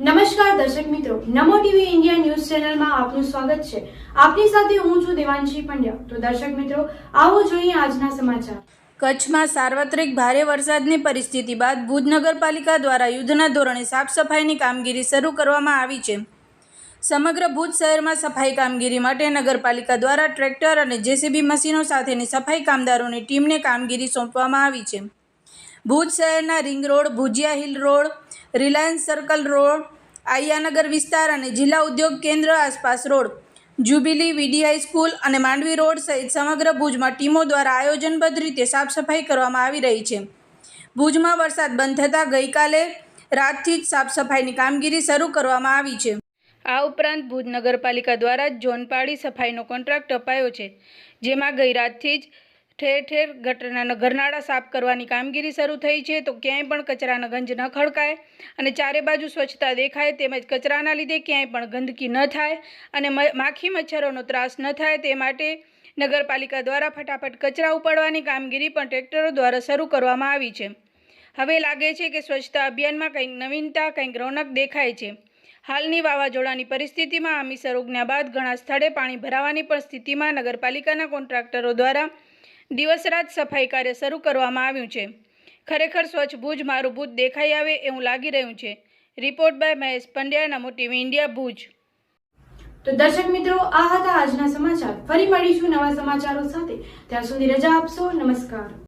નમસ્કાર દર્શક મિત્રો, નમો ટીવી ઇન્ડિયા ન્યૂઝ ચેનલમાં આપનું સ્વાગત છે. આપની સાથે હું છું દેવાંશી પંડ્યા. તો દર્શક મિત્રો, આવો જોઈએ આજના સમાચાર. કચ્છમાં સાર્વત્રિક ભારે વરસાદની પરિસ્થિતિ બાદ ભુજ નગરપાલિકા દ્વારા યુદ્ધના ધોરણે સાફ સફાઈની કામગીરી શરૂ કરવામાં આવી છે. સમગ્ર ભુજ શહેરમાં સફાઈ કામગીરી માટે નગરપાલિકા દ્વારા ટ્રેક્ટર અને જેસીબી મશીનો સાથેની સફાઈ કામદારોની ટીમને કામગીરી સોંપવામાં આવી છે. ભુજ શહેરના ring road, Bhujia hill road Reliance circle road Ayanagar વિસ્તાર અને જિલ્લા ઉદ્યોગ કેન્દ્ર આસપાસ રોડ. જ્યુબિલી વીડીઆઈ સ્કૂલ અને માંડવી રોડ સહિત સમગ્ર ભુજમાં ટીમો દ્વારા આયોજનબદ્ધ રીતે સાફસફાઈ કરવામાં આવી રહી છે. ભુજમાં વરસાદ બંધ થતાં ગઈકાલે રાતથી જ સાફ સફાઈની કામગીરી શરૂ કરવામાં આવી છે. આ ઉપરાંત ભુજ નગરપાલિકા દ્વારા જ પાડી સફાઈનો કોન્ટ્રાક્ટ અપાયો છે, જેમાં ગઈ રાતથી જ ઠેર ઠેર ગટરના ઘરનાળા સાફ કરવાની કામગીરી શરૂ થઈ છે, તો ક્યાંય પણ કચરાના ગંજ ન ખડકાય અને ચારે બાજુ સ્વચ્છતા દેખાય તેમજ કચરાના લીધે ક્યાંય પણ ગંદકી ન થાય અને માખી મચ્છરોનો ત્રાસ ન થાય તે માટે નગરપાલિકા દ્વારા ફટાફટ કચરા ઉપાડવાની કામગીરી પણ ટ્રેક્ટરો દ્વારા શરૂ કરવામાં આવી છે. હવે લાગે છે કે સ્વચ્છતા અભિયાનમાં કંઈક નવીનતા, કંઈક રોનક દેખાય છે. હાલની વાવાઝોડાની પરિસ્થિતિમાં આમિષ ઉગ્યા બાદ ઘણા સ્થળે પાણી ભરાવાની પણ સ્થિતિમાં નગરપાલિકાના કોન્ટ્રાક્ટરો દ્વારા દિવસ રાત સફાઈ કાર્ય શરૂ કરવામાં આવ્યું છે. ખરેખર સ્વચ્છ ભુજ મારું ભૂત દેખાઈ આવે એવું લાગી રહ્યું છે. Report by Mahesh Pandya NaMo TV India Bhuj. તો દર્શક મિત્રો, આ હતા આજના સમાચાર. ફરી મળીશું નવા સમાચારો સાથે. ત્યાં સુધી રજા આપશો. નમસ્કાર.